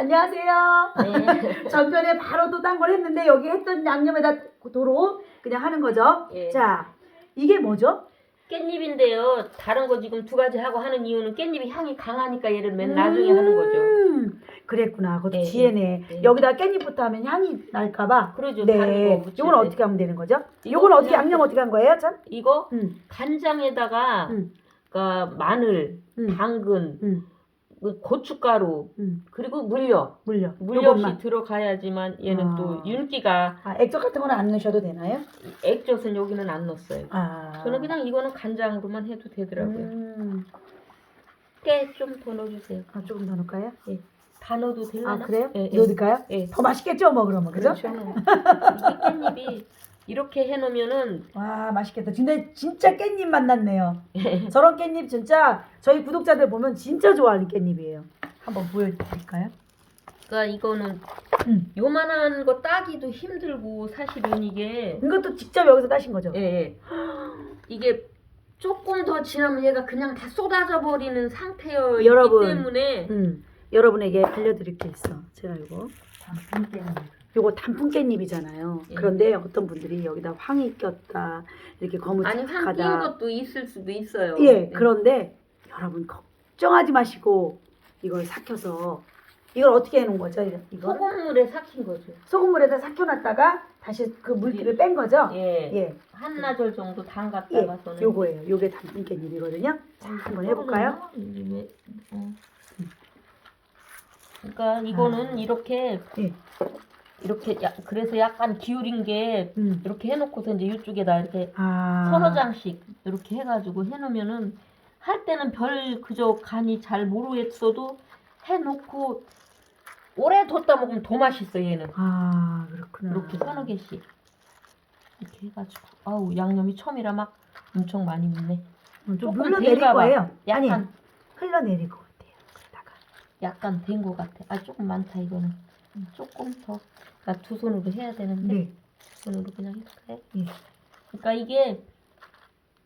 안녕하세요. 네. 전편에 바로 또 딴 걸 했는데 여기 했던 양념에다 도로 그냥 하는 거죠. 예. 자, 이게 뭐죠? 깻잎인데요. 다른 거 지금 두 가지 하고 하는 이유는 깻잎이 향이 강하니까 얘를 맨 나중에 하는 거죠. 음, 그랬구나. 그것도 네, 지혜네. 네. 여기다 깻잎부터 하면 향이 날까봐. 그러죠. 다른 거 네. 묻힐 요건 때. 어떻게 하면 되는 거죠? 이거 요건 어떻게 그냥 양념 어떻게 한 거예요, 참? 이거 음, 간장에다가 음. 그러니까 마늘, 음. 당근, 음, 그 고춧가루 음. 그리고 물엿. 물려. 물엿이 요것만. 들어가야지만 얘는 아. 또 윤기가 아, 액젓 같은 거는 안 넣으셔도 되나요? 액젓은 여기는 안 넣었어요. 아. 저는 그냥 이거는 간장으로만 해도 되더라고요. 음. 깨 좀 더 넣어주세요. 아, 조금 더 넣을까요? 다 넣어도 아, 되려나? 그래요? 예, 예. 넣을까요? 예. 더 맛있겠죠, 뭐 그러면. 그죠? 그렇죠. 이게 깻잎이 이렇게 해놓으면은 와 맛있겠다. 근데 진짜 깻잎 만났네요. 저런 깻잎 진짜 저희 구독자들 보면 진짜 좋아하는 깻잎이에요. 한번 보여드릴까요? 그러니까 이거는 음. 요만한 거 따기도 힘들고 사실은 이게 이것도 직접 여기서 따신 거죠? 예, 예. 이게 조금 더 지나면 얘가 그냥 다 쏟아져 버리는 상태였기 여러분. 때문에 음. 여러분에게 알려드릴 게 있어. 제가 이거 요거 단풍 깻잎이잖아요. 예. 그런데 어떤 분들이 여기다 황이 꼈다 이렇게 아니 황 낀 거무직하다. 것도 있을 수도 있어요. 예, 네. 그런데 여러분 걱정하지 마시고 이걸 삭혀서 이걸 어떻게 해놓은 거죠? 이거 소금물에 삭힌 거죠. 소금물에다 삭혀놨다가 다시 그 물기를 뺀 거죠? 예. 예, 한나절 정도 예, 담갔다가서는 요거예요. 요게 단풍 깻잎이거든요. 자, 한번 해볼까요? 이게 왜- 어. 그러니까 이거는 이렇게 예. 이렇게 야, 그래서 약간 기울인 게 음. 이렇게 해놓고서 이제 이쪽에다 이렇게 아, 서너 장씩 이렇게 해가지고 해놓으면은 할 때는 별 그저 간이 잘 모르겠어도 해놓고 오래 뒀다 먹으면 더 맛있어 얘는 아, 그렇구나. 이렇게 서너 개씩 이렇게 해가지고 아우 양념이 처음이라 막 엄청 많이 묻네 음, 좀 조금 흘러내릴 봐. 거예요. 아니, 약간 같아요. 그러다가. 약간 된 것 같아 아 조금 많다 이거는 음, 조금 더나 두 손으로 해야 되는데 네. 두 손으로 그냥 해볼까요? 예. 그러니까 이게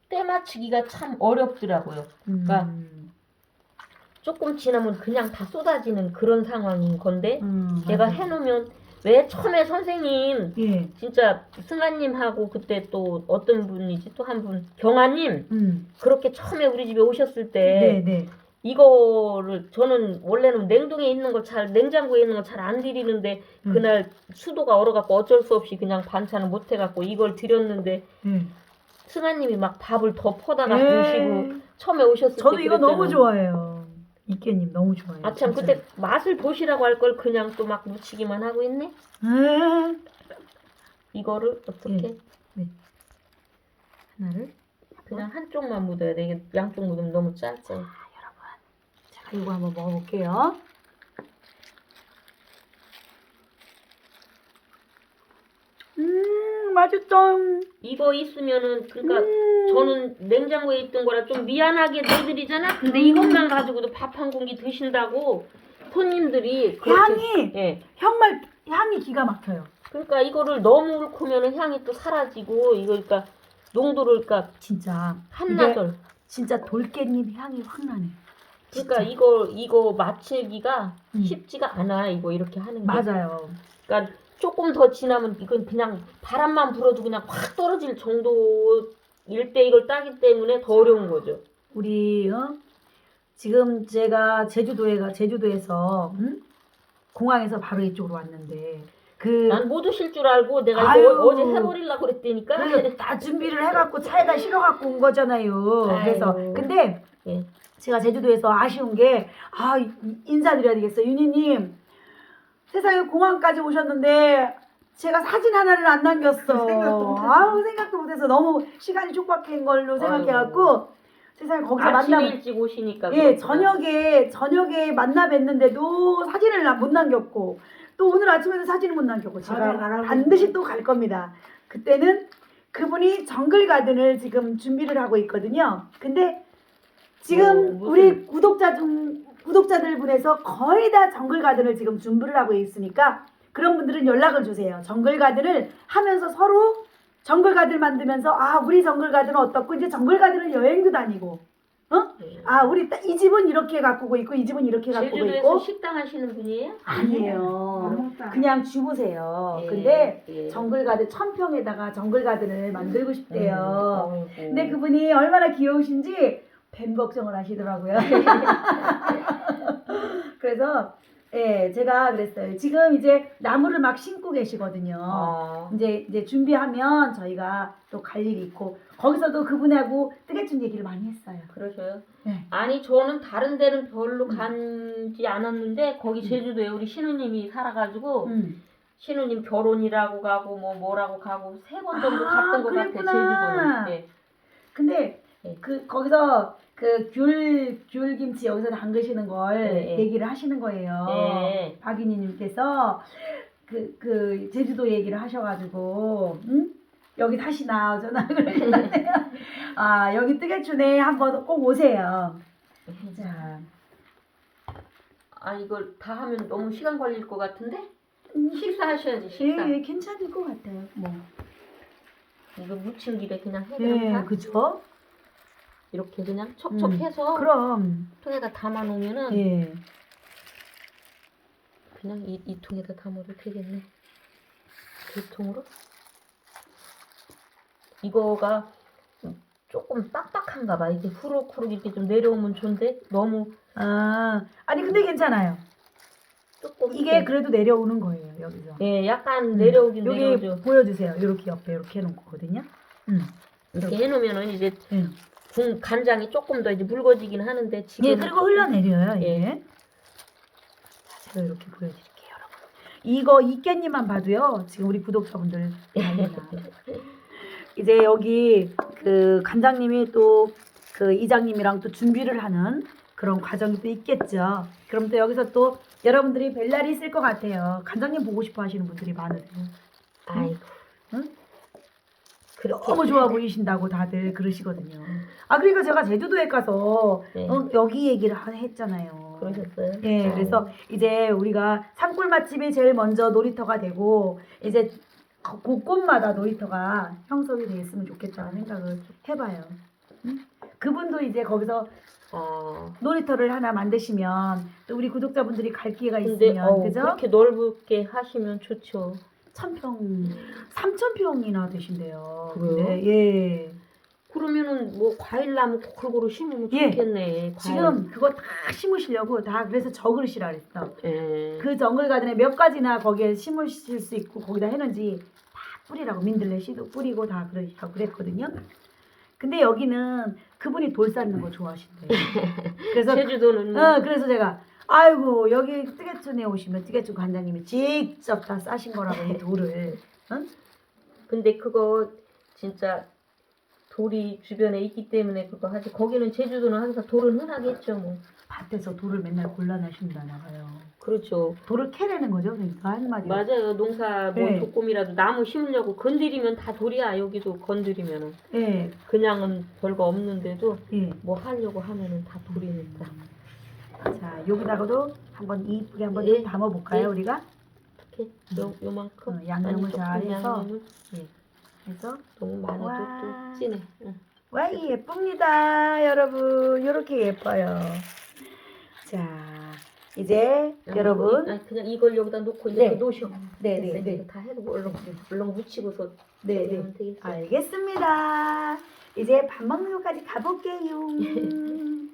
때 맞추기가 참 어렵더라고요 그러니까 음. 조금 지나면 그냥 다 쏟아지는 그런 상황인 건데 음, 내가 맞아요. 해놓으면 왜 처음에 선생님 예. 진짜 승아님하고 그때 또 어떤 분이지 또 한 분 경아님 음. 그렇게 처음에 우리 집에 오셨을 때 네, 네. 이거를 저는 원래는 냉동에 있는 걸 잘 냉장고에 있는 걸 잘 안 드리는데 음. 그날 수도가 얼어갖고 어쩔 수 없이 그냥 반찬을 못 해갖고 이걸 드렸는데 예. 승아님이 막 밥을 더 퍼다가 예. 드시고 처음에 오셨을 저도 때 이거 너무 그랬잖아요. 좋아해요. 이 깻잎 너무 좋아해요. 아 참 진짜. 그때 맛을 보시라고 할 걸 그냥 또 막 묻히기만 하고 있네. 음. 이거를 어떻게 예. 하나를 그냥 한쪽만 묻어야 돼. 이게 양쪽 묻으면 너무 짧고. 이거 한번 먹어볼게요. 음, 맛있다. 이거 있으면은 그러니까 음. 저는 냉장고에 있던 거라 좀 미안하게 내드리잖아. 근데 이것만 가지고도 밥 한 공기 드신다고 손님들이 그렇게 향이 예. 정말 향이 기가 막혀요. 그러니까 이거를 너무 읊으면은 향이 또 사라지고 이거 그러니까 농도를 그러니까 진짜 한나절. 진짜 돌깻잎 향이 확 나네. 그러니까. 이거 이거 맞추기가 음. 쉽지가 않아. 이거 이렇게 하는 게. 맞아요. 그러니까 조금 더 지나면 이건 그냥 바람만 불어도 그냥 확 떨어질 정도일 때 이걸 따기 때문에 더 어려운 거죠. 우리 어? 지금 제가 제주도에 가 제주도에서 음? 공항에서 바로 이쪽으로 왔는데 그 난 못 오실 줄 알고 내가 아유. 이거 어제 해버리려고 그랬다니까. 그래서 다 준비를 해갖고 차에다 실어 갖고 온 거잖아요. 그래서 근데 예. 제가 제주도에서 아쉬운 게 아 인사드려야 되겠어 윤희님 세상에 공항까지 오셨는데 제가 사진 하나를 안 남겼어. 생각도 못했어. 아우 생각도 못해서 너무 시간이 촉박한 걸로 생각해갖고 세상에 거기서 만나 일찍 오시니까. 예 그렇구나. 저녁에 저녁에 만나 뵀는데도 사진을 나- 못 남겼고 또 오늘 아침에도 사진을 못 남겼고 제가 가라고 반드시 또 갈 겁니다. 그때는 그분이 정글 가든을 지금 준비를 하고 있거든요. 근데 지금 어, 무슨- 우리 구독자 중 구독자들 분에서 거의 다 정글 가든을 지금 준비를 하고 있으니까 그런 분들은 연락을 주세요. 정글 가든을 하면서 서로 정글 가든 만들면서 아 우리 정글 가든은 어떻고 이제 정글 가든은 여행도 다니고 어 예. 아 우리 따- 이 집은 이렇게 가꾸고 있고 이 집은 이렇게 가꾸고 제주도에서 있고 식당 하시는 분이에요? 아니에요. 그냥 주부세요. 예, 근데 예. 정글 가든 천평에다가 정글 가든을 만들고 싶대요. 음, 근데 그분이 얼마나 귀여우신지 뱀 걱정을 하시더라고요. 그래서 예, 제가 그랬어요. 지금 이제 나무를 막 심고 계시거든요. 어. 이제 이제 준비하면 저희가 또 갈 일이 있고 거기서도 그분하고 뜨개춤 얘기를 많이 했어요. 그러셔요? 네. 아니 저는 다른 데는 별로 음. 가지 않았는데 거기 제주도에 우리 신우님이 살아가지고 음. 신우님 결혼이라고 가고 뭐 뭐라고 가고 세 번 정도 아, 갔던 것 그랬구나. 같아 제주도는. 예. 근데 네. 그 거기서 그귤 귤김치 여기서 담그시는 걸 네, 네. 얘기를 하시는 거예요. 네. 박인희님께서 그, 그 제주도 얘기를 하셔가지고 응? 여기 다시나 어쩌나 그러셨는데 아 여기 뜨개추네 한번 꼭 오세요. 자 아 이걸 다 하면 너무 시간 걸릴 것 같은데 음, 식사하셔야지 식사. 예, 예, 괜찮을 것 같아요. 뭐 이거 길에 그냥 예, 해그냥 그죠? 이렇게 그냥 척척해서 그럼 통에다 담아 놓으면은 예. 그냥 이, 이 통에다 담아도 되겠네. 그 통으로? 이거가 좀 조금 빡빡한가 봐. 이게 후룩후룩 이렇게 좀 내려오면 좋은데 너무 아 아니 근데 괜찮아요. 조금 이게 그래도 내려오는 거예요 여기서. 예, 약간 음. 내려오긴 여기 내려오죠. 보여주세요. 이렇게 옆에 이렇게 해놓은 거거든요. 음. 이렇게 해놓으면은 이제 예. 국 간장이 조금 더 이제 묽어지긴 하는데 지금 예, 그리고 흘러내려요, 이게. 예. 제가 이렇게 보여드릴게요, 여러분. 이거 이 깻잎만 봐도요, 지금 우리 구독자분들 난리나. 이제 여기 그 간장님이 또 그 이장님이랑 또 준비를 하는 그런 과정이 또 있겠죠. 그럼 또 여기서 또 여러분들이 뵐 날이 있을 것 같아요. 간장님 보고 싶어 하시는 분들이 많으세요. 아이고 응? 너무 좋아 보이신다고 다들 그러시거든요. 아, 그러니까 제가 제주도에 가서 네. 어, 여기 얘기를 하- 했잖아요. 그러셨어요? 예, 그래서 이제 우리가 산골 맛집이 제일 먼저 놀이터가 되고 이제 거- 곳곳마다 놀이터가 형성이 되었으면 좋겠다는 생각을 해봐요. 응? 그분도 이제 거기서 어. 놀이터를 하나 만드시면 또 우리 구독자분들이 갈 기회가 근데 있으면 어, 그죠? 그렇게 넓게 하시면 좋죠. 천평, 삼천평이나 되신대요. 그래요? 근데 예. 그러면은 뭐 과일 나무 골고루 심으면 예. 좋겠네. 과일. 지금 그거 다 심으시려고 다 그래서 저그릇이라 그랬어. 예. 그 정글 가든에 몇 가지나 거기에 심으실 수 있고 거기다 해놓은지 다 뿌리라고 민들레 씨도 뿌리고 다 그러시라고 그랬거든요. 근데 여기는 그분이 돌 쌓는 거 좋아하신대요. 그래서 제주도는 뭐 어 그래서 제가 아이고 여기 뜨개촌에 오시면 뜨개촌 관장님이 직접 다 싸신 거라고 이 돌을 근데 그거 진짜 돌이 주변에 있기 때문에 그거 하지. 거기는 제주도는 항상 돌은 흔하겠죠 뭐. 밭에서 돌을 맨날 골라내신다나 봐요. 그렇죠. 돌을 캐내는 거죠, 그러니까 한마디로. 맞아요. 농사 뭐 네. 조금이라도 나무 심으려고 건드리면 다 돌이야. 여기도 건드리면은 예, 그냥은 별거 없는데도 예. 뭐 하려고 하면은 다 돌이니까. 자 여기다가도 한번 이쁘게 한번 예. 좀 담아 볼까요, 예. 우리가? 이렇게 요 요만큼 어, 양념을 아니, 조금 잘 해서. 그래서 너무 많아도 와. 또 진해. 응. 와 예쁩니다, 여러분. 이렇게 예뻐요. 자 이제 여러분, 아니, 그냥 이걸 여기다 놓고 네. 이렇게 놓으셔. 네, 됐어요. 네, 네, 이거 다 해두고 얼른 얼른 묻히고서 네, 네. 하면 되겠어요. 알겠습니다. 이제 밥 먹는 것까지 가볼게요.